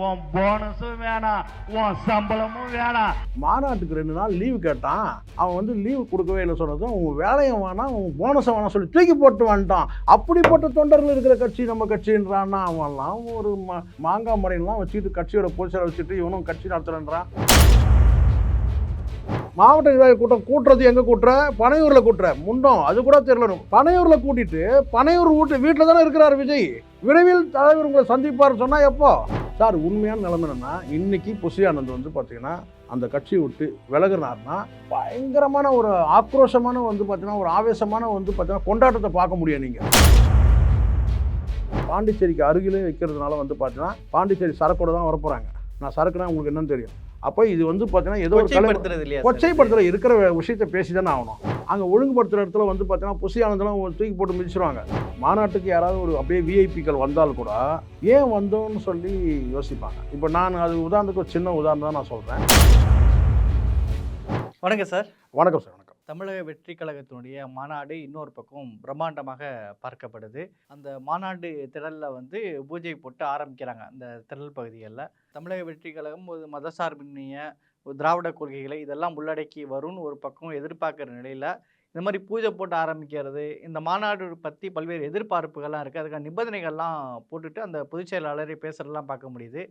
உன் போனஸும் வேணாம் உன் சம்பளமும் வேணாம். மாநாட்டுக்கு ரெண்டு நாள் லீவு கேட்டான். அவன் வந்து லீவு கொடுக்கவே இல்லை சொன்னதும் உன் வேலையும் வேணாம் உன் போனஸை வேணாம் சொல்லி தூக்கி போட்டு வந்துட்டான். அப்படிப்பட்ட தொண்டர்கள் இருக்கிற கட்சி நம்ம கட்சின்றான்னா அவன்லாம் ஒரு மா மாங்காய் மடையெல்லாம் வச்சுக்கிட்டு கட்சியோட பொதுச்செயலை வச்சுட்டு இவனும் கட்சி நடத்துறேன்றான். மாவட்ட நிர்வாக கூட்டம் கூட்டுறது எங்கே கூட்டுற? பனையூரில் கூட்டுற. முண்டம் அது கூட தெரியல. பனையூரில் கூட்டிட்டு பனையூர் வீட்டு வீட்டில் தானே இருக்கிறார் விஜய். விரைவில் தலைவர் உங்களை சந்திப்பார் சொன்னால் எப்போ? சார் உண்மையான நிலைமை என்னன்னா இன்னைக்கு புசி ஆனந்த் வந்து பார்த்தீங்கன்னா அந்த கட்சியை விட்டு விலகினார்னா பயங்கரமான ஒரு ஆக்ரோஷமான வந்து பார்த்தீங்கன்னா ஒரு ஆவேசமான வந்து பார்த்தீங்கன்னா கொண்டாட்டத்தை பார்க்க முடியும் நீங்கள் பாண்டிச்சேரிக்கு அருகிலே வைக்கிறதுனால வந்து பார்த்தீங்கன்னா பாண்டிச்சேரி சரக்கோடு தான் வரப்போகிறாங்க நான் சரக்குனா உங்களுக்கு என்னன்னு தெரியும். அப்போ இது வந்து பார்த்தீங்கன்னா ஏதோ ஒரு கொச்சைப்படுத்துறது இல்லையா சார்? கொச்சைப்படுத்துற இருக்கிற விஷயத்தை பேசி தானே ஆகணும். அங்கே ஒழுங்குபடுத்துகிற இடத்துல வந்து பார்த்தீங்கன்னா புசி ஆனந்தெல்லாம் தூக்கி போட்டு மிதிச்சிருவாங்க. மாநாட்டுக்கு யாராவது ஒரு அப்படியே விஐபிக்கள் வந்தால் கூட ஏன் வந்தோம்னு சொல்லி யோசிப்பாங்க. இப்போ நான் அது உதாரணத்துக்கு ஒரு சின்ன உதாரணம் தான் நான் சொல்கிறேன் வணக்கம் சார். வணக்கம் சார். தமிழக வெற்றி கழகத்தினுடைய மாநாடு இன்னொரு பக்கம் பிரம்மாண்டமாக பார்க்கப்படுது. அந்த மாநாடு திடலில் வந்து பூஜை போட்டு ஆரம்பிக்கிறாங்க அந்த திடல் பகுதிகளில். தமிழக வெற்றி கழகம் ஒரு மதசார்பின்மைய ஒரு திராவிட கொள்கைகளை இதெல்லாம் உள்ளடக்கி வரும்னு ஒரு பக்கம் எதிர்பார்க்குற நிலையில் இந்த மாதிரி பூஜை போட்டு ஆரம்பிக்கிறது இந்த மாநாடு பற்றி பல்வேறு எதிர்பார்ப்புகள்லாம் இருக்குது அதுக்கான நிபந்தனைகள்லாம் போட்டுட்டு அந்த பொதுச் செயலாளரை பேசுகிறதெல்லாம் பார்க்க முடியுது.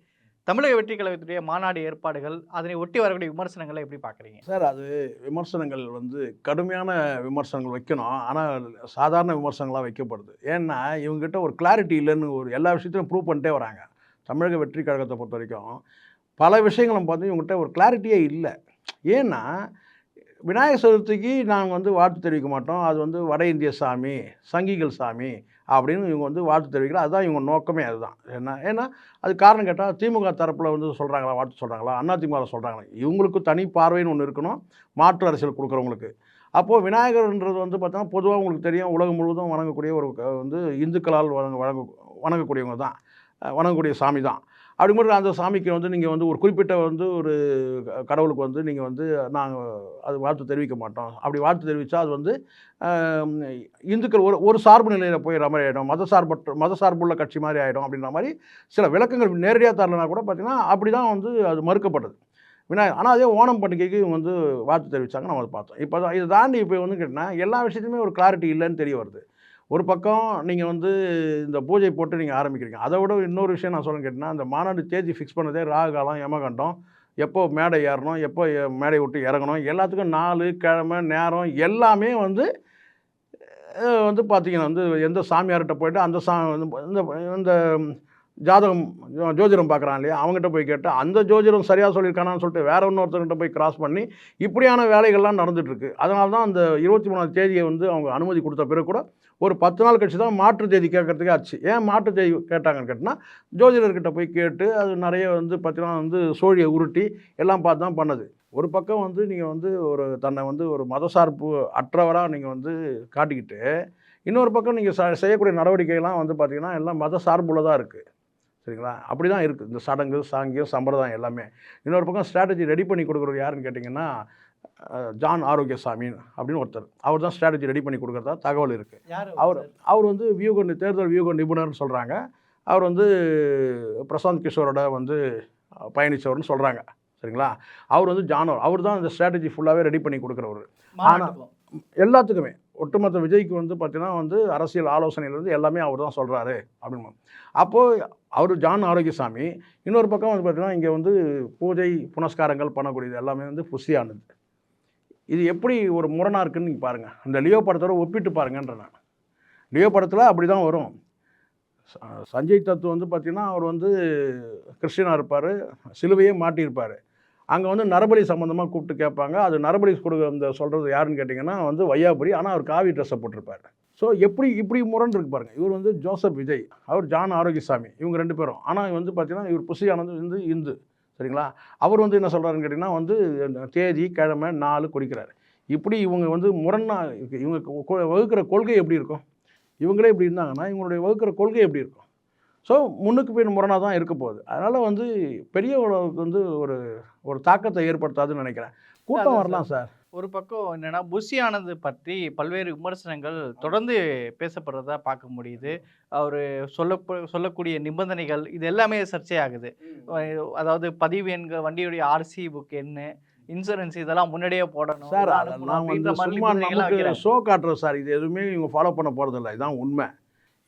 தமிழக வெற்றி கழகத்துடைய மாநாடு ஏற்பாடுகள் அதனை ஒட்டி வரக்கூடிய விமர்சனங்களை எப்படி பார்க்குறீங்க? சார் அது விமர்சனங்கள் வந்து கடுமையான விமர்சனங்கள் வைக்கணும். ஆனால் சாதாரண விமர்சனங்களாக வைக்கப்படுது. ஏன்னா இவங்ககிட்ட ஒரு கிளாரிட்டி இல்லைன்னு ஒரு எல்லா விஷயத்தையும் ப்ரூவ் பண்ணிட்டே வராங்க. தமிழக வெற்றி கழகத்தை பொறுத்த வரைக்கும் பல விஷயங்களும் பார்த்து இவங்ககிட்ட ஒரு கிளாரிட்டியே இல்லை. ஏன்னா விநாயகர் சதுர்த்திக்கு நாங்கள் வந்து வாழ்த்து தெரிவிக்க மாட்டோம். அது வந்து வட இந்திய சாமி சங்கிகள் சாமி அப்படின்னு இவங்க வந்து வாழ்த்து தெரிவிக்கிறார் அதுதான் இவங்க நோக்கமே அதுதான். என்ன ஏன்னா அது காரணம் கேட்டால் திமுக தரப்பில் வந்து சொல்கிறாங்களா வாழ்த்து சொல்கிறாங்களா அண்ணா திமுகவில் சொல்கிறாங்களா இவங்களுக்கு தனி பார்வைன்னு ஒன்று இருக்கணும் மாற்று அரசியல் கொடுக்குறவங்களுக்கு. அப்போது விநாயகர்ன்றது வந்து பார்த்தோன்னா பொதுவாக உங்களுக்கு தெரியும் உலகம் முழுவதும் வணங்கக்கூடிய ஒரு வந்து இந்துக்களால் வணங்க வணங்க வணங்கக்கூடியவங்க தான். வணங்கக்கூடிய சாமி தான். அப்படிங்கும்போது அந்த சாமிக்கு வந்து நீங்கள் வந்து ஒரு குறிப்பிட்ட வந்து ஒரு க- கடவுளுக்கு வந்து நீங்கள் வந்து நாங்கள் அது வாழ்த்து தெரிவிக்க மாட்டோம். அப்படி வாழ்த்து தெரிவித்தா அது வந்து இந்துக்கள் ஒரு ஒரு சார்பு நிலையில் போயிடுற மாதிரி ஆகிடும் மத சார்பற்ற மத சார்புள்ள கட்சி மாதிரி ஆகிடும் அப்படின்ற மாதிரி சில விளக்கங்கள் நேரடியாக தரலனா கூட பார்த்திங்கன்னா அப்படி தான் வந்து அது மறுக்கப்பட்டது. விநாயகர் ஆனால் அதே ஓணம் பண்டிகைக்கு இவங்க வந்து வாழ்த்து தெரிவித்தாங்க நம்ம அதை பார்த்தோம். இப்போ தான் இதை தாண்டி இப்போ வந்து கேட்டிங்கன்னா எல்லா விஷயத்துலையுமே ஒரு கிளாரிட்டி இல்லைன்னு தெரிய வருது. ஒரு பக்கம் நீங்கள் வந்து இந்த பூஜை போட்டு நீங்கள் ஆரம்பிக்கிறீங்க. அதை விட இன்னொரு விஷயம் நான் சொல்ல கேட்டிங்கன்னா அந்த மாநாடு தேதி ஃபிக்ஸ் பண்ணதே ராகு காலம் யமகண்டம். எப்போ மேடை ஏறணும் எப்போ மேடை விட்டு இறங்கணும் எல்லாத்துக்கும் நாலு கிழமை நேரம் எல்லாமே வந்து வந்து பார்த்தீங்கன்னா வந்து எந்த சாமியார்கிட்ட போயிட்டு அந்த சா இந்த இந்த ஜாதகம் ஜோதிடம் பார்க்குறான் இல்லையா? அவங்ககிட்ட போய் கேட்டு அந்த ஜோதிடம் சரியாக சொல்லியிருக்கானான்னு சொல்லிட்டு வேற இன்னொருத்தர்கிட்ட போய் கிராஸ் பண்ணி இப்படியான வேலைகள்லாம் நடந்துகிட்ருக்கு அதனால தான் அந்த இருபத்தி மூணாவது தேதியை வந்து அவங்க அனுமதி கொடுத்த பிறகு கூட ஒரு பத்து நாள் கழிச்சு தான் மாற்று தேதி கேட்கறதுக்கே ஆச்சு. ஏன் மாற்று தேதி கேட்டாங்கன்னு கேட்டால் ஜோதிடர்கிட்ட போய் கேட்டு அது நிறைய வந்து பார்த்தீங்கன்னா வந்து சோழியை உருட்டி எல்லாம் பார்த்து தான் பண்ணது. ஒரு பக்கம் வந்து நீங்கள் வந்து ஒரு தன்னை வந்து ஒரு மதசார்பு அற்றவராக நீங்கள் வந்து காட்டிக்கிட்டு இன்னொரு பக்கம் நீங்கள் ச செய்யக்கூடிய நடவடிக்கைகள்லாம் வந்து பார்த்தீங்கன்னா எல்லாம் மத சார்புள்ளதாக இருக்குது சரிங்களா? அப்படி தான் இருக்குது இந்த சடங்கு சாங்கியம் சம்பிரதாயம் எல்லாமே. இன்னொரு பக்கம் ஸ்ட்ராட்டஜி ரெடி பண்ணி கொடுக்குறது யாருன்னு கேட்டிங்கன்னா ஜான் ஆரோக்கியசாமி அப்படின்னு ஒருத்தர். அவர் தான் ஸ்ட்ராட்டஜி ரெடி பண்ணி கொடுக்குறதா தகவல் இருக்குது அவர் அவர் வந்து வியூக தேர்தல் வியூக நிபுணர்னு சொல்கிறாங்க அவர் வந்து பிரசாந்த் கிஷோரோட வந்து அஹ், பயணிச்சவர்னு சொல்கிறாங்க சரிங்களா? அவர் வந்து ஜானவர் அவர் தான் இந்த ஸ்ட்ராட்டஜி ஃபுல்லாகவே ரெடி பண்ணி கொடுக்குறவர். மாநாட்டுக்கும் எல்லாத்துக்குமே ஒட்டுமொத்த விஜய்க்கு வந்து பார்த்தீங்கன்னா வந்து அரசியல் ஆலோசனையிலேருந்து எல்லாமே அவர் தான் சொல்கிறாரு அப்படின்னு அப்போது அவர் ஜான் ஆரோக்கியசாமி இன்னொரு பக்கம் வந்து பார்த்தீங்கன்னா இங்கே வந்து பூஜை புனஸ்காரங்கள் பண்ணக்கூடியது எல்லாமே வந்து புஷியானது. இது எப்படி ஒரு முரணாக இருக்குன்னு நீங்கள் பாருங்கள் அந்த லியோ படத்தோட ஒப்பிட்டு பாருங்கன்ற நான். லியோ படத்தில் அப்படி தான் வரும் சஞ்சய் தத்து வந்து பார்த்திங்கன்னா அவர் வந்து கிறிஸ்டினாக இருப்பார் சிலுவையே மாட்டியிருப்பார். அங்கே வந்து நரபலி சம்மந்தமாக கூப்பிட்டு கேட்பாங்க. அது நரபலி கொடுக்க இந்த சொல்கிறது யாருன்னு கேட்டிங்கன்னா வந்து வையாபுரி. ஆனால் அவர் காவி ட்ரெஸ்ஸை போட்டிருப்பார். ஸோ எப்படி இப்படி முரண் இருக்கு பாருங்க. இவர் வந்து ஜோசப் விஜய் அவர் ஜான் ஆரோக்கியசாமி இவங்க ரெண்டு பேரும். ஆனால் வந்து பார்த்தீங்கன்னா இவர் புசி ஆனந்த் வந்து இந்து. சரிங்களா? அவர் வந்து என்ன சொல்கிறாருன்னு கேட்டிங்கன்னா வந்து தேதி கிழமை நாலு குறிக்கிறாரு இப்படி இவங்க வந்து முரணா. இவங்க வகுக்கிற கொள்கை எப்படி இருக்கும்? இவங்களே இப்படி இருந்தாங்கன்னா இவங்களுடைய வகுக்கிற கொள்கை எப்படி இருக்கும்? ஸோ முன்னுக்கு பின் முரணாக தான் இருக்க போகுது. அதனால் வந்து பெரிய வந்து ஒரு ஒரு தாக்கத்தை ஏற்படுத்தாதுன்னு நினைக்கிறேன். கூட்டம் வரலாம் சார். ஒரு பக்கம் என்னன்னா புஷி ஆனந்த் பற்றி பல்வேறு விமர்சனங்கள் தொடர்ந்து பேசப்படுறதா பார்க்க முடியுது. அவர் சொல்ல சொல்லக்கூடிய நிபந்தனைகள் இது எல்லாமே சர்ச்சையாகுது. அதாவது பதிவு எண்கள் வண்டியுடைய ஆர்சி புக் என்ன இன்சூரன்ஸ் இதெல்லாம் முன்னாடியே போடணும் சார் அதெல்லாம். ஷோ காட்டுறோம் சார். இது எதுவுமே இவங்க ஃபாலோ பண்ண போகிறதில்ல இதான் உண்மை.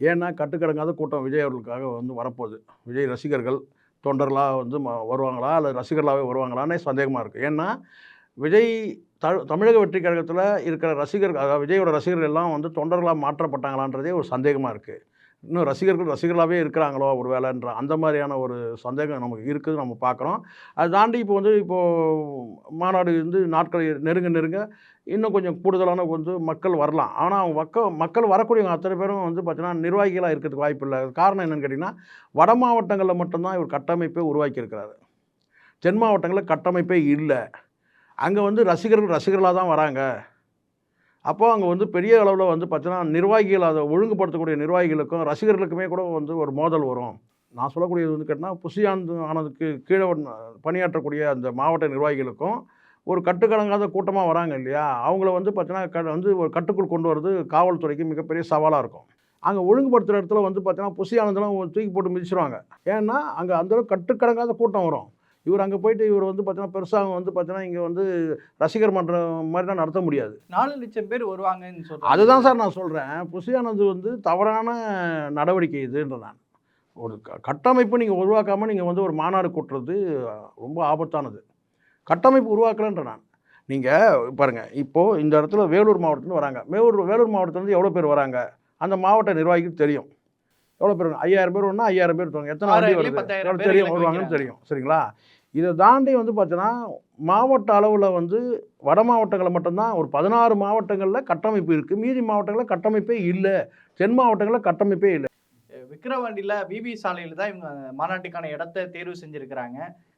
ஏன்னா கட்டுக்கடங்காத கூட்டம் விஜய் அவர்களுக்காக வந்து வரப்போகுது. விஜய் ரசிகர்கள் தொண்டர்களாக வந்து வருவாங்களா? அல்லது ரசிகர்களாகவே வருவாங்களான்னே சந்தேகமாக இருக்குது ஏன்னா விஜய் தமிழக வெற்றி கழகத்தில் இருக்கிற ரசிகர்கள் அதாவது விஜயோட ரசிகர்கள் எல்லாம் வந்து தொண்டர்களாக மாற்றப்பட்டாங்களான்றதே ஒரு சந்தேகமாக இருக்குது இன்னும் ரசிகர்கள் ரசிகர்களாகவே இருக்கிறாங்களோ ஒரு வேலைன்ற அந்த மாதிரியான ஒரு சந்தேகம் நமக்கு இருக்குது நம்ம பார்க்குறோம் அதை தாண்டி இப்போ வந்து இப்போது மாநாடு வந்து நாட்கள் நெருங்க நெருங்க இன்னும் கொஞ்சம் கூடுதலான வந்து மக்கள் வரலாம். ஆனால் அவங்க மக்கள் மக்கள் வரக்கூடியவங்க அத்தனை பேரும் வந்து பார்த்தீங்கன்னா நிர்வாகிகளாக இருக்கிறதுக்கு வாய்ப்பு இல்லை. காரணம் என்னென்னு கேட்டிங்கன்னா வட மாவட்டங்களில் மட்டும்தான் இவர் கட்டமைப்பை உருவாக்கியிருக்கிறாரு. தென் மாவட்டங்களில் கட்டமைப்பே இல்லை. அங்கே வந்து ரசிகர்கள் ரசிகர்களாக தான் வராங்க. அப்போது அங்கே வந்து பெரிய அளவில் வந்து பார்த்தீங்கன்னா நிர்வாகிகள் அதை ஒழுங்குபடுத்தக்கூடிய நிர்வாகிகளுக்கும் ரசிகர்களுக்குமே கூட வந்து ஒரு மோதல் வரும். நான் சொல்லக்கூடியது வந்து கேட்டால் புசியாந்து ஆனதுக்கு கீழே பணியாற்றக்கூடிய அந்த மாவட்ட நிர்வாகிகளுக்கும் ஒரு கட்டுக்கடங்காத கூட்டமாக வராங்க இல்லையா? அவங்கள வந்து பார்த்தீங்கன்னா க வந்து ஒரு கட்டுக்குள் கொண்டு வரது காவல்துறைக்கு மிகப்பெரிய சவாலாக இருக்கும். அங்கே ஒழுங்குபடுத்துகிற இடத்துல வந்து பார்த்தீங்கன்னா புசியானதெல்லாம் தூக்கி போட்டு மிதிச்சிருவாங்க. ஏன்னா அங்கே அந்தளவுக்கு கட்டுக்கடங்காத கூட்டம் வரும். இவர் அங்கே போயிட்டு இவர் வந்து பார்த்தீங்கன்னா பெருசாக வந்து பார்த்தீங்கன்னா இங்கே வந்து ரசிகர் மன்றம் மாதிரிலாம் நடத்த முடியாது. நாலு லட்சம் பேர் வருவாங்கன்னு சொல்றாங்க. அதுதான் சார் நான் சொல்கிறேன் புசியானது வந்து தவறான நடவடிக்கை இதுன்ற நான். ஒரு க கட்டமைப்பு நீங்கள் உருவாக்காமல் நீங்கள் வந்து ஒரு மாநாடு கூட்டுறது ரொம்ப ஆபத்தானது. கட்டமைப்பு உருவாக்கலன்ற நான். நீங்கள் பாருங்கள் இப்போது இந்த இடத்துல வேலூர் மாவட்டத்துலேருந்து வராங்க. வேலூர் வேலூர் மாவட்டத்துலேருந்து எவ்வளோ பேர் வராங்க? அந்த மாவட்ட நிர்வாகிக்கு தெரியும். எவ்வளோ பேர் ஐயாயிரம் பேர் ஒன்றா ஐயாயிரம் பேர் இருப்பாங்க எத்தனை வண்டி வருது? தெரியும்? வருவாங்கன்னு. தெரியும். சரிங்களா? இதை தாண்டி வந்து பார்த்தீங்கன்னா மாவட்ட அளவில் வந்து வட மாவட்டங்களில் மட்டும்தான் ஒரு பதினாறு மாவட்டங்களில் கட்டமைப்பு இருக்குது மீதி மாவட்டங்களில் கட்டமைப்பே இல்லை. தென் மாவட்டங்களில் கட்டமைப்பே இல்லை. விக்கிரவாண்டியில் பிபி சாலையில் தான் இவங்க மாநாட்டுக்கான இடத்த தேர்வு செஞ்சிருக்கிறாங்க.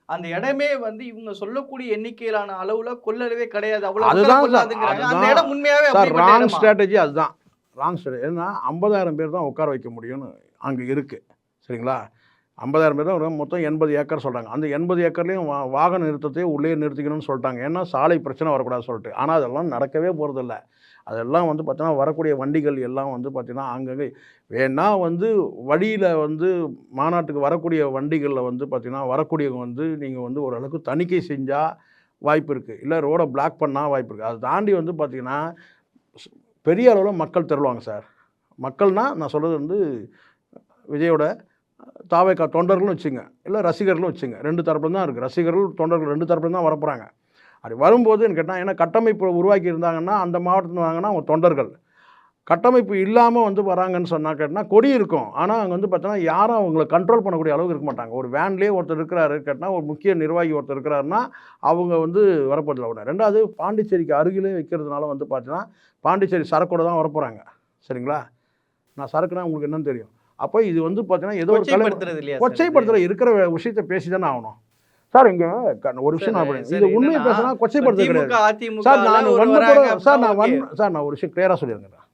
அந்த இடமே வந்து இவங்க சொல்லக்கூடிய எண்ணிக்கையிலான அளவுல கொள்ளளவே கிடையாது. அவ்வளவு மக்கள் அதுதான் உண்மையாவே ராங்? ஸ்ட்ராட்டஜி அதுதான். ராங் ஸ்ட்ராட்டஜி ஏன்னா ஐம்பதாயிரம் பேர் தான் உட்கார வைக்க முடியும்னு அங்கே இருக்குது சரிங்களா? ஐம்பதாயிரம் பேர் தான் வரும். மொத்தம் எண்பது ஏக்கர் சொல்கிறாங்க அந்த எண்பது ஏக்கர்லேயும் வா வாகன நிறுத்தத்தையே உள்ளே நிறுத்திக்கணும்னு சொல்லிட்டாங்க. ஏன்னா சாலை பிரச்சனை வரக்கூடாது சொல்லிட்டு. ஆனால் அதெல்லாம் நடக்கவே போகிறதில்ல அதெல்லாம் வந்து பார்த்தீங்கன்னா வரக்கூடிய வண்டிகள் எல்லாம் வந்து பார்த்திங்கன்னா அங்கங்கே வேணால் வந்து வழியில் வந்து மாநாட்டுக்கு வரக்கூடிய வண்டிகளில் வந்து பார்த்திங்கன்னா வரக்கூடியவங்க வந்து நீங்கள் வந்து ஓரளவுக்கு தணிக்கை செஞ்சால் வாய்ப்பு இருக்குது இல்லை ரோடை பிளாக் பண்ணால் வாய்ப்பு இருக்குது அதை தாண்டி வந்து பார்த்திங்கன்னா பெரிய அளவில் மக்கள் திரளுவாங்க சார். மக்கள்னால் நான் சொல்கிறது வந்து விஜயோட தாவேக்கா தொண்டர்களும் வச்சுங்க. இல்லை ரசிகர்களும் வச்சுங்க. ரெண்டு தரப்புல தான் இருக்குது ரசிகர்கள் தொண்டர்கள் ரெண்டு தரப்புல தான் வரப்போகிறாங்க அப்படி வரும்போதுன்னு கேட்டால் ஏன்னா கட்டமைப்பு உருவாக்கி இருந்தாங்கன்னா அந்த மாவட்டத்தில் வாங்கினா அவங்க தொண்டர்கள். கட்டமைப்பு இல்லாமல் வந்து வராங்கன்னு சொன்னால் கேட்டால் கொடி இருக்கும். ஆனால் அங்கே வந்து பார்த்தோன்னா யாரும் அவங்கள கண்ட்ரோல் பண்ணக்கூடிய அளவுக்கு இருக்க மாட்டாங்க. ஒரு வேன்லேயே ஒருத்தர் இருக்கிறாரு கேட்டால் ஒரு முக்கிய நிர்வாகி ஒருத்தர் இருக்கிறாருன்னா அவங்க வந்து வரப்போதில்லை உடனே ரெண்டாவது பாண்டிச்சேரிக்கு அருகிலே வைக்கிறதுனால வந்து பார்த்தீங்கன்னா பாண்டிச்சேரி சரக்கோட தான் வரப்போகிறாங்க சரிங்களா? நான் சரக்குனா உங்களுக்கு என்னன்னு தெரியும்? அப்போ இது வந்து பார்த்தீங்கன்னா ஏதோ ஒரு கலை? கொச்சைப்படுத்தல இருக்கிற விஷயத்தை பேசி தானே ஆகணும். சார் இங்க ஒரு விஷயம் நான் இது உண்மையை பேசினா கொச்சைப்படுத்த கிடையாது. சார் நான் வராங்க சார் நான் வன் சார் நான் ஒரு விஷயம் கிளியராக சொல்லியிருக்கேன்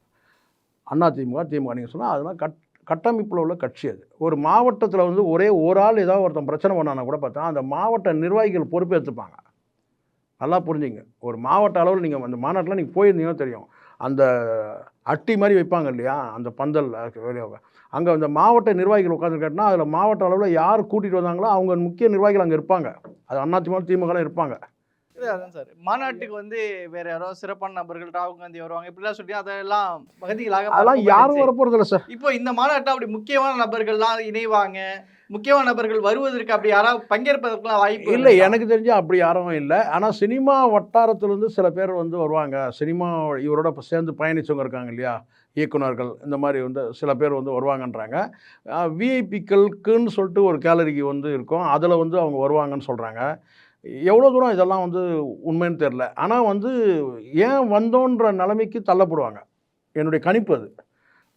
அண்ணா திமுக திமுக நீங்கள் சொன்னால் அதெல்லாம் கட் கட்டமைப்பில் உள்ள கட்சி அது. ஒரு மாவட்டத்தில் வந்து ஒரே ஒரு ஆள் ஏதாவது ஒருத்தன் பிரச்சனை பண்ணானா கூட பார்த்தா அந்த மாவட்ட நிர்வாகிகள் பொறுப்பேற்றுப்பாங்க நல்லா புரிஞ்சுங்க. ஒரு மாவட்ட அளவில் நீங்கள் அந்த மாநாட்டில் நீங்கள் போயிருந்தீங்கன்னா தெரியும். அந்த அட்டி மாதிரி வைப்பாங்க இல்லையா அந்த பந்தல் அங்கே அந்த மாவட்ட நிர்வாகிகள் உட்காந்துருக்காட்டினா அதில் மாவட்ட அளவில் யார் கூட்டிகிட்டு வந்தாங்களோ அவங்க முக்கிய நிர்வாகிகள் அங்கே இருப்பாங்க. அது அண்ணா திமுக திமுகலாம் இருப்பாங்க. அதான் சார் மாநாட்டுக்கு வந்து வேற யாரோ சிறப்பான நபர்கள் ராகுல் காந்தி வருவாங்க. இப்படிலாம் சொல்லி அதெல்லாம் பகுதிகளாக அதெல்லாம் யாரும் பார்க்கப்பட்டுச்சு. வரப்போகிறதில்ல சார். இப்போ இந்த மாநாட்டில் அப்படி முக்கியமான நபர்கள்லாம் இணைவாங்க? முக்கியமான நபர்கள் வருவதற்கு அப்படி யாராவது பங்கேற்பதற்கெல்லாம் வாய்ப்பு இல்லை? எனக்கு தெரிஞ்சு அப்படி யாரும் இல்லை. ஆனால் சினிமா வட்டாரத்துலேருந்து சில பேர் வந்து வருவாங்க. சினிமா இவரோட சேர்ந்து பயணிச்சவங்க இருக்காங்க இல்லையா? இயக்குனர்கள் இந்த மாதிரி வந்து சில பேர் வந்து வருவாங்கன்றாங்க. விஐபிக்களுக்குன்னு சொல்லிட்டு ஒரு கேலரிக்கு வந்து இருக்கும். அதில் வந்து அவங்க வருவாங்கன்னு சொல்கிறாங்க எவ்வளோ தூரம் இதெல்லாம் வந்து உண்மைன்னு தெரில ஆனால் வந்து ஏன் வந்தோன்ற நிலைமைக்கு தள்ளப்படுவாங்க. என்னுடைய கணிப்பு அது.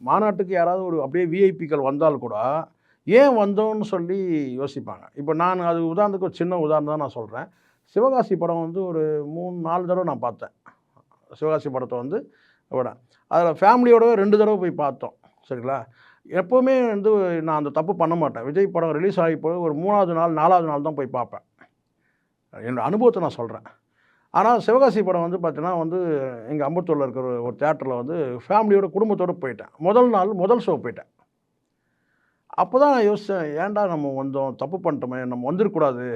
மாநாட்டுக்கு யாராவது ஒரு அப்படியே விஐபிக்கள் வந்தால் கூட ஏன் வந்தோன்னு சொல்லி யோசிப்பாங்க. இப்போ நான் அது உதாரணத்துக்கு ஒரு சின்ன உதாரணம் தான் நான் சொல்கிறேன் சிவகாசி படம் வந்து ஒரு மூணு நாலு தடவை நான் பார்த்தேன். சிவகாசி படத்தை வந்து விட. அதில் ஃபேமிலியோடவே ரெண்டு தடவை போய் பார்த்தோம். சரிங்களா? எப்போவுமே வந்து நான் அந்த தப்பு பண்ண மாட்டேன். விஜய் படம் ரிலீஸ் ஆகி போய் ஒரு மூணாவது நாள் நாலாவது நாள் தான் போய் பார்ப்பேன். என்னோடய அனுபவத்தை நான் சொல்கிறேன் ஆனால் சிவகாசி படம் வந்து பார்த்தீங்கன்னா வந்து எங்கள் அம்பத்தூரில் இருக்கிற ஒரு தேட்டரில் வந்து ஃபேமிலியோட குடும்பத்தோடு போயிட்டேன். முதல் நாள் முதல் ஷோ போயிட்டேன். அப்போ தான் நான் யோசித்தேன் ஏன்டா நம்ம வந்தோம் தப்பு பண்ணிட்டோமே நம்ம வந்துடக்கூடாது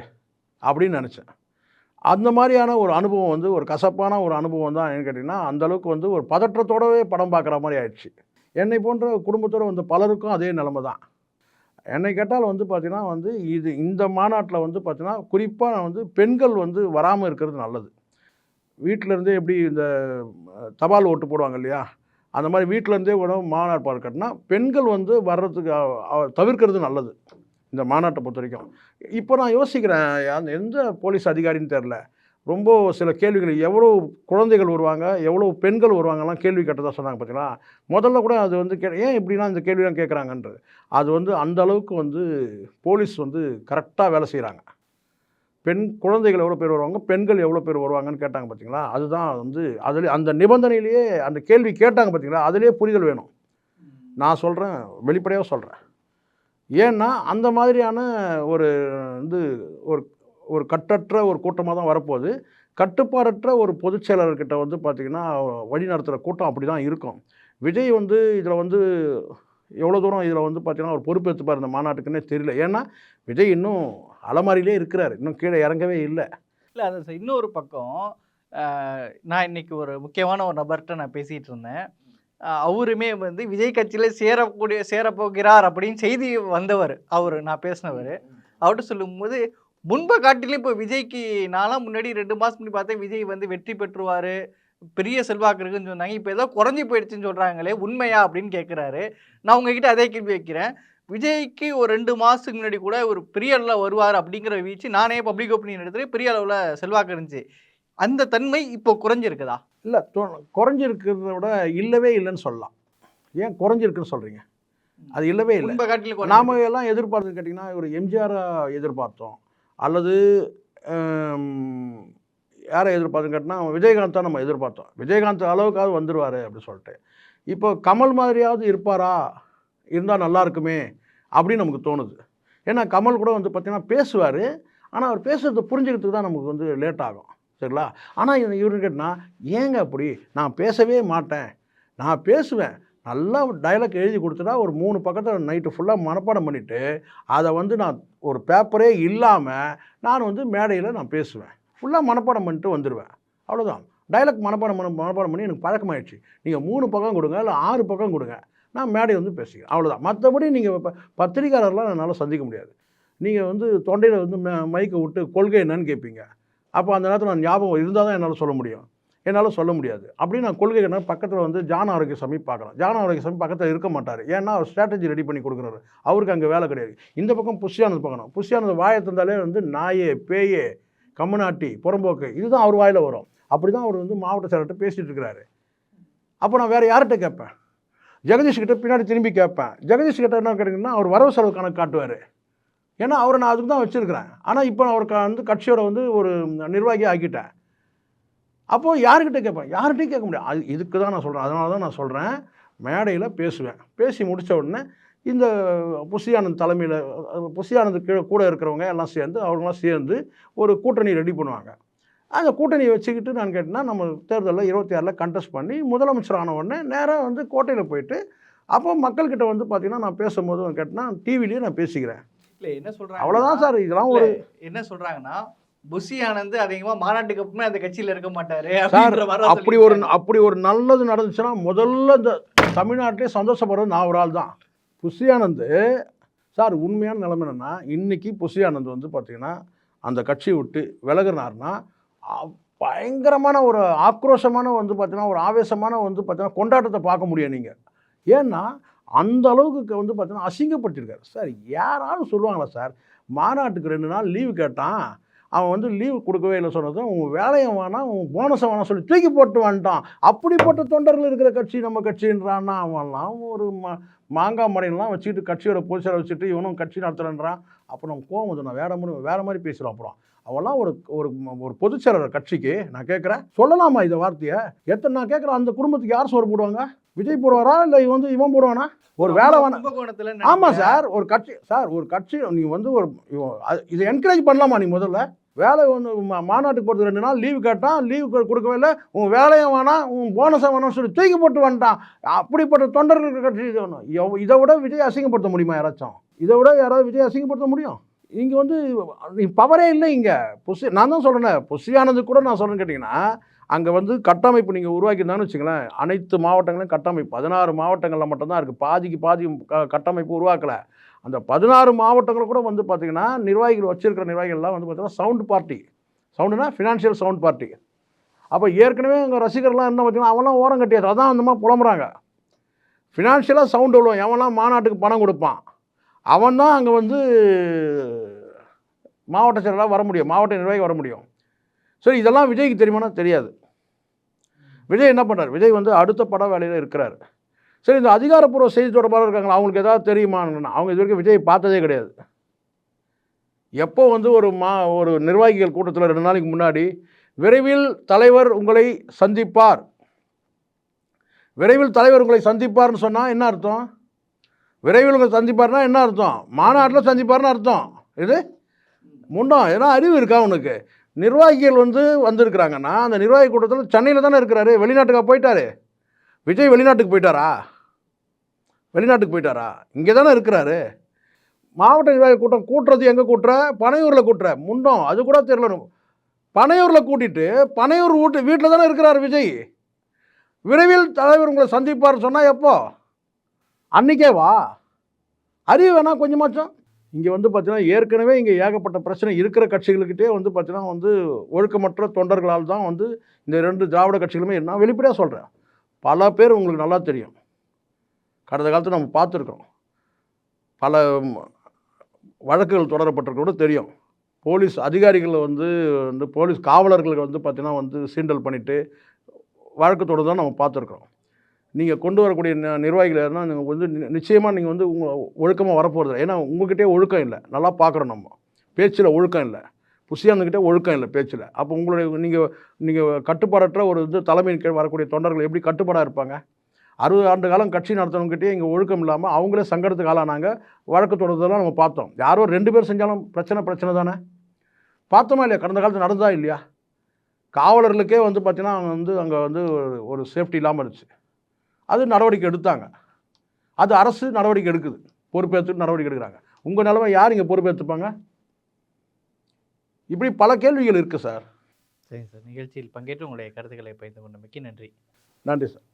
அப்படின்னு நினச்சேன். அந்த மாதிரியான ஒரு அனுபவம் வந்து ஒரு கசப்பான ஒரு அனுபவம் தான் ஏன்னு கேட்டிங்கன்னா அந்த அளவுக்கு வந்து ஒரு பதற்றத்தோடவே படம் பார்க்குற மாதிரி ஆயிடுச்சு. என்னை போன்ற குடும்பத்தோடு வந்து பலருக்கும் அதே நிலமை தான். என்னை கேட்டால் வந்து பார்த்தீங்கன்னா வந்து இது இந்த மாநாட்டில் வந்து பார்த்தீங்கன்னா குறிப்பாக வந்து பெண்கள் வந்து வராமல் இருக்கிறது நல்லது. வீட்டிலேருந்தே எப்படி இந்த தபால் ஓட்டு போடுவாங்க இல்லையா? அந்த மாதிரி வீட்டிலேருந்தே கூட மாநாடு பார்க்கணும்னா பெண்கள் வந்து வர்றதுக்கு தவிர்க்கிறது நல்லது. இந்த மாநாட்டை பொறுத்த வரைக்கும். இப்போ நான் யோசிக்கிறேன் அந்த எந்த போலீஸ் அதிகாரின்னு தெரில ரொம்ப சில கேள்விகள் எவ்வளோ குழந்தைகள் வருவாங்க எவ்வளோ பெண்கள் வருவாங்கலாம் கேள்வி கேட்டதாக சொன்னாங்க பார்த்தீங்களா முதல்ல கூட அது வந்து கே ஏன் இப்படிலாம் இந்த கேள்விலாம் கேட்குறாங்கன்றது அது வந்து அந்த அளவுக்கு வந்து போலீஸ் வந்து கரெக்டாக வேலை செய்கிறாங்க பெண் குழந்தைகள் எவ்வளோ பேர் வருவாங்க பெண்கள் எவ்வளோ பேர் வருவாங்கன்னு கேட்டாங்க பார்த்தீங்களா அதுதான் வந்து அதில் அந்த நிபந்தனையிலேயே அந்த கேள்வி கேட்டாங்க பார்த்தீங்களா அதிலே புரிதல் வேணும். நான் சொல்கிறேன் வெளிப்படையாக சொல்கிறேன் ஏன்னா அந்த மாதிரியான ஒரு வந்து ஒரு ஒரு கட்டற்ற ஒரு கூட்டமாக தான் வரப்போகுது. கட்டுப்பாடற்ற ஒரு பொதுச் செயலாளர்கிட்ட வந்து பார்த்திங்கன்னா வழி நடத்துகிற கூட்டம் அப்படி தான் இருக்கும். விஜய் வந்து இதில் வந்து எவ்வளோ தூரம் இதில் வந்து பார்த்தீங்கன்னா ஒரு பொறுப்பேற்றுப்பார் இந்த மாநாட்டுக்குன்னே தெரியல. ஏன்னா விஜய் இன்னும் அலமாரியிலே இருக்கிறார். இன்னும் கீழே இறங்கவே இல்லை. இல்லை அது இன்னொரு பக்கம் நான் இன்னைக்கு ஒரு முக்கியமான ஒரு நபர்கிட்ட நான் பேசிகிட்டு இருந்தேன். அவருமே வந்து விஜய் கட்சியில் சேரக்கூடிய சேரப்போகிறார் அப்படின்னு செய்தி வந்தவர் அவர் நான் பேசினவர். அவர்கிட்ட சொல்லும்போது முன்பை காட்டிலும் இப்போ விஜய்க்கு நான்லாம் முன்னாடி ரெண்டு மாதம் முன்னாடி பார்த்தேன் விஜய் வந்து வெற்றி பெற்றுவார் பெரிய செல்வாக்கு இருக்குன்னு சொன்னாங்க. இப்போ ஏதோ குறைஞ்சி போயிடுச்சுன்னு சொல்கிறாங்களே உண்மையா அப்படின்னு கேட்குறாரு நான் உங்ககிட்ட அதே கேள்வி வைக்கிறேன். விஜய்க்கு ஒரு ரெண்டு மாதத்துக்கு முன்னாடி கூட ஒரு பெரிய அளவில் வருவார் அப்படிங்கிற வீச்சு நானே பப்ளிக் ஒப்பீனியன் எடுத்துட்டு பெரிய அளவில் செல்வாக்கு இருந்துச்சு அந்த தன்மை இப்போ குறைஞ்சிருக்குதா? இல்லை குறைஞ்சிருக்கிறத விட இல்லவே இல்லைன்னு சொல்லலாம். ஏன் குறைஞ்சிருக்குன்னு சொல்கிறீங்க அது இல்லவே இல்லை. நாம. எல்லாம் எதிர்பார்த்தது கேட்டிங்கன்னா ஒரு எம்ஜிஆரை எதிர்பார்த்தோம். அல்லது யாரை எதிர்பார்த்துன்னு கேட்டினா விஜயகாந்த் தான் நம்ம எதிர்பார்த்தோம். விஜயகாந்த் அளவுக்காவது வந்துடுவார் அப்படின்னு சொல்லிட்டு. இப்போ கமல் மாதிரியாவது இருப்பாரா? இருந்தால் நல்லா இருக்குமே அப்படின்னு நமக்கு தோணுது. ஏன்னா கமல் கூட வந்து பார்த்திங்கன்னா பேசுவார். ஆனால் அவர் பேசுறதை புரிஞ்சுக்கிறதுக்கு தான் நமக்கு வந்து லேட் ஆகும். சரிங்களா? ஆனால் இவருன்னு கேட்டினா ஏங்க அப்படி? நான் பேசவே மாட்டேன். நான் பேசுவேன். நல்லா டயலாக் எழுதி கொடுத்துட்டா ஒரு மூணு பக்கத்தில் நைட்டு ஃபுல்லாக மனப்பாடம் பண்ணிவிட்டு அதை வந்து நான் ஒரு பேப்பரே இல்லாமல் நான் வந்து மேடையில் நான் பேசுவேன். ஃபுல்லாக மனப்பாடம் பண்ணிட்டு வந்துடுவேன் அவ்வளோதான் டைலாக் மனப்பாடம் பண்ண மனப்பாடம் பண்ணி எனக்கு பழக்கமாயிடுச்சு. நீங்கள் மூணு பக்கம் கொடுங்க இல்லை ஆறு பக்கம் கொடுங்க. நான் மேடை வந்து பேசிக்கிறேன். அவ்வளோதான் மற்றபடி நீங்கள் ப பத்திரிக்கையாளர்லாம் என்னால் சந்திக்க முடியாது. நீங்கள் வந்து தொண்டையில் வந்து ம மைக்கை விட்டு கொள்கை என்னன்னு கேட்பீங்க அப்போ அந்த நேரத்தில் நான் ஞாபகம் இருந்தால் தான் என்னால் சொல்ல முடியும். என்னால் சொல்ல முடியாது. அப்படி நான் கொள்கை என்ன பக்கத்தில் வந்து ஜான ஆரோக்கியசாமி பார்க்குறேன் ஜான ஆரோக்கியசாமி பக்கத்தில் இருக்க மாட்டார். ஏன்னா அவர் ஸ்ட்ராட்டஜி ரெடி பண்ணி கொடுக்குறாரு. அவருக்கு அங்கே வேலை கிடையாது. இந்த பக்கம் புஷ்யானது பார்க்கணும். புஷ்யானது வாயை தந்தாலே வந்து நாயே பேயே கம்மநாட்டி புறம்போக்கு இதுதான் அவர் வாயில் வரும். அப்படி தான் அவர் வந்து மாவட்ட செயலர்கிட்ட பேசிகிட்டு இருக்கிறாரு. அப்போ நான் வேறு யார்கிட்ட கேட்பேன்? ஜெகதீஷ் கிட்ட பின்னாடி திரும்பி கேட்பேன். ஜெகதீஷ் கிட்ட என்ன கேட்டிங்கன்னா அவர் வரவு செலவு கணக்கு காட்டுவார். ஏன்னா அவரை நான் அதுக்கு தான் வச்சுருக்கிறேன். ஆனால் இப்போ அவருக்கு வந்து கட்சியோட வந்து ஒரு நிர்வாகி ஆக்கிட்டேன். அப்போது யார்கிட்ட கேட்பேன் யார்கிட்டையும் கேட்க முடியாது. அது இதுக்கு தான் நான் சொல்கிறேன் அதனால தான் நான் சொல்கிறேன் மேடையில் பேசுவேன். பேசி முடித்த உடனே இந்த புஷியானந்த் தலைமையில் புஷியானந்த் கீழே கூட இருக்கிறவங்க எல்லாம் சேர்ந்து அவங்களாம் சேர்ந்து ஒரு கூட்டணி ரெடி பண்ணுவாங்க. அந்த கூட்டணியை வச்சுக்கிட்டு நான் கேட்டேன்னா நம்ம தேர்தலில் இருபத்தி ஆறில் கண்டெஸ்ட் பண்ணி முதலமைச்சர் ஆன உடனே நேராக வந்து கோட்டையில் போயிட்டு அப்போ மக்கள்கிட்ட வந்து பார்த்தீங்கன்னா நான் பேசும்போது கேட்டேன்னா டிவிலேயே நான் பேசிக்கிறேன். இல்ல என்ன சொல்றாங்க? அவ்வளோதான் சார். இதெல்லாம் ஒரு என்ன சொல்றாங்கன்னா புஷி ஆனந்த் அதிகமா மாநாட்டுக்கு அப்புறமே அந்த கட்சியில இருக்க மாட்டாரு அப்படி ஒரு. அப்படி ஒரு நல்லது நடந்துச்சுன்னா முதல்ல இந்த தமிழ்நாட்டிலே சந்தோஷப்படுறது நான் ஒரு ஆள் தான் புஷியானந்த் சார் உண்மையான நிலைமை என்னன்னா இன்னைக்கு புஷியானந்த் வந்து பார்த்தீங்கன்னா அந்த கட்சியை விட்டு விலகுனார்னா பயங்கரமான ஒரு ஆக்ரோஷமான வந்து பார்த்தீங்கன்னா ஒரு ஆவேசமான வந்து பார்த்தீங்கன்னா கொண்டாட்டத்தை பார்க்க முடியும் நீங்கள் ஏன்னா அந்த அளவுக்கு வந்து பார்த்தீங்கன்னா அசிங்கப்படுத்திருக்காரு சார் யாராலும் சொல்லுவாங்களா சார் மாநாட்டுக்கு ரெண்டு நாள் லீவு கேட்டான் அவன் வந்து லீவு கொடுக்கவே இல்லை சொன்னதும் உன் வேலையை வேணாம் உன் போனஸை வேணாம் சொல்லி தூக்கி போட்டு வந்துட்டான். அப்படிப்பட்ட தொண்டர்கள் இருக்கிற கட்சி நம்ம கட்சின்றான்னா அவன்லாம் ஒரு மா மாங்காய் மடையெல்லாம் வச்சுட்டு கட்சியோட பொசிஷனை வச்சுட்டு இவனும் கட்சி நடத்துகிறேன்றான் அப்போ நம்ம கோவம் வந்து நான் வேற மாதிரி வேற மாதிரி பேசுகிறோம் அப்புறம். அவெல்லாம் ஒரு ஒரு ஒரு பொதுச் கட்சிக்கு நான் கேட்குறேன் சொல்லலாமா இந்த வார்த்தையை? எத்தனை நான் கேட்குறேன் அந்த குடும்பத்துக்கு யார் சோறு போடுவாங்க? விஜய் போடுவாரா? இல்லை இவன் வந்து இவன் போடுவானா? ஒரு வேலை வேணா கும்பகோணத்துல ஆமாம் சார் ஒரு கட்சி சார் ஒரு கட்சி நீங்கள் வந்து ஒரு இதை என்கரேஜ் பண்ணலாமா நீ முதல்ல? வேலை ஒன்று மாநாட்டுக்கு போகிறதுக்கு ரெண்டு நாள் லீவு கேட்டான் லீவு கொடுக்கவே இல்லை. உன் வேலையும் வேணாம் உன் போனஸை வேணாம்னு சொல்லி தூக்கி போட்டு வந்துட்டான். அப்படிப்பட்ட தொண்டர்கள் கட்சி இது. எவ்- இதை விட விஜய் அசிங்கப்படுத்த முடியுமா யாராச்சும்? இதை விட யாராவது விஜய் அசிங்கப்படுத்த முடியும்? இங்கே வந்து பவரே இல்லை இங்கே. புஷி நான் தான் சொல்கிறேன் புஷியானது கூட நான் சொல்கிறேன்னு கேட்டிங்கன்னா அங்கே வந்து கட்டமைப்பு நீங்கள் உருவாக்கியிருந்தான்னு வச்சுங்களேன் அனைத்து மாவட்டங்களையும் கட்டமைப்பு. பதினாறு மாவட்டங்களில் மட்டும்தான் இருக்குது பாதிக்கு பாதி க- கட்டமைப்பு உருவாக்கலை. அந்த பதினாறு மாவட்டங்களும் கூட வந்து பார்த்திங்கன்னா நிர்வாகிகள் வச்சிருக்கிற நிர்வாகிகள்லாம் வந்து பார்த்திங்கன்னா சவுண்ட் பார்ட்டி சவுண்டுனா ஃபினான்ஷியல் சவுண்ட் பார்ட்டி அப்போ ஏற்கனவே அங்கே ரசிகர்லாம் என்ன பார்த்தீங்கன்னா அவன்லாம் ஓரம் கட்டியாது அதான் அந்த மாதிரி புலம்புறாங்க. ஃபினான்ஷியலாக சவுண்ட் விழுவோம் எவன்லாம் மாநாட்டுக்கு பணம் கொடுப்பான். அவன் தான் அங்கே வந்து மாவட்ட செயலாளராக வர முடியும். மாவட்ட நிர்வாகி வர முடியும். சரி இதெல்லாம் விஜய்க்கு தெரியுமானா தெரியாது. விஜய் என்ன பண்ணுறார் விஜய் வந்து அடுத்த பட வேலையில் இருக்கிறார். சரி இந்த அதிகாரப்பூர்வ செய்தி தொடர்பாளர் இருக்காங்களா? அவங்களுக்கு ஏதாவது தெரியுமான்னு அவங்க இது வரைக்கும் விஜய் பார்த்ததே கிடையாது. எப்போ வந்து ஒரு மா ஒரு நிர்வாகிகள் கூட்டத்தில் ரெண்டு நாளைக்கு முன்னாடி விரைவில் தலைவர் உங்களை சந்திப்பார். விரைவில் தலைவர் உங்களை சந்திப்பார்னு சொன்னால் என்ன அர்த்தம்? விரைவில் உங்களை சந்திப்பார்னா என்ன அர்த்தம்? மாநாட்டில் சந்திப்பார்னு அர்த்தம். இது? முன்னம் ஏன்னா அறிவு இருக்கா உனக்கு? நிர்வாகிகள் வந்து வந்திருக்கிறாங்கன்னா அந்த நிர்வாகி கூட்டத்தில் சென்னையில் தானே இருக்கிறாரு. வெளிநாட்டுக்கா போயிட்டாரு. விஜய் வெளிநாட்டுக்கு போயிட்டாரா? வெளிநாட்டுக்கு போயிட்டாரா? இங்கே தானே இருக்கிறாரு. மாவட்ட நிர்வாகி கூட்டம் கூட்டுறது எங்கே கூட்டுற? பனையூரில் கூட்டுற. முண்டம் அது கூட தெரியல பனையூரில் கூட்டிட்டு பனையூர் வீட்டு வீட்டில் தானே இருக்கிறார் விஜய். விரைவில் தலைவர் உங்களை சந்திப்பார் சொன்னால் எப்போ? அன்னைக்கே வா அறிவு வேணால் கொஞ்சமாச்சும். இங்கே வந்து பார்த்தீங்கன்னா ஏற்கனவே இங்கே ஏகப்பட்ட பிரச்சனை இருக்கிற கட்சிகளுக்கிட்டே வந்து பார்த்தீங்கன்னா வந்து ஒழுக்கமற்ற தொண்டர்களால் தான் வந்து இந்த ரெண்டு திராவிட கட்சிகளுமே நான் வெளிப்படையாக சொல்கிறேன் பல பேர் உங்களுக்கு நல்லா தெரியும். கடந்த காலத்தில் நம்ம பார்த்துருக்கோம் பல வழக்குகள் தொடரப்பட்டிருக்க கூட தெரியும். போலீஸ் அதிகாரிகள் வந்து வந்து போலீஸ் காவலர்களுக்கு வந்து பார்த்திங்கன்னா வந்து சீண்டல் பண்ணிவிட்டு வழக்கு தொடர்தான் நம்ம பார்த்துருக்குறோம். நீங்கள் கொண்டு வரக்கூடிய நிர்வாகிகள் யாருன்னா நீங்கள் வந்து நிச்சயமாக நீங்கள் வந்து உங்கள் ஒழுக்கமாக வரப்போகிறது ஏன்னா உங்கள்கிட்டே ஒழுக்கம் இல்லை. நல்லா பார்க்குறோம் நம்ம. பேச்சில் ஒழுக்கம் இல்லை. புசியாந்துக்கிட்டே ஒழுக்கம் இல்லை பேச்சில். அப்போ உங்களுடைய நீங்கள் நீங்கள் கட்டுப்பாடற்ற ஒரு இது தலைமையின் கீழ் வரக்கூடிய தொண்டர்கள் எப்படி கட்டுப்பாடாக இருப்பாங்க? அறுபது ஆண்டு காலம் கட்சி நடத்தினவங்ககிட்டே இங்கே ஒழுக்கம் இல்லாமல் அவங்களே சங்கடத்துக்கு ஆளானாங்க. வழக்கு தொடர்றதெல்லாம் நம்ம பார்த்தோம். யாரோ ரெண்டு பேர் செஞ்சாலும் பிரச்சனை பிரச்சனை தானே? பார்த்தோமா இல்லையா? கடந்த காலத்தில் நடந்ததா இல்லையா? காவலர்களுக்கே வந்து பார்த்தீங்கன்னா அவங்க வந்து அங்கே வந்து ஒரு- ஒரு சேஃப்டி இல்லாமல் இருந்துச்சு. அது நடவடிக்கை எடுத்தாங்க. அது அரசு நடவடிக்கை எடுக்குது. பொறுப்பேற்று நடவடிக்கை எடுக்கிறாங்க. உங்கள் நிலைமை யார் இங்கே பொறுப்பேற்றுப்பாங்க இப்படி பல கேள்விகள் இருக்குது சார். சரிங்க சார். நிகழ்ச்சியில் பங்கேற்று உங்களுடைய கருத்துக்களை பகிர்ந்து கொண்டமைக்கு நன்றி. நன்றி சார்.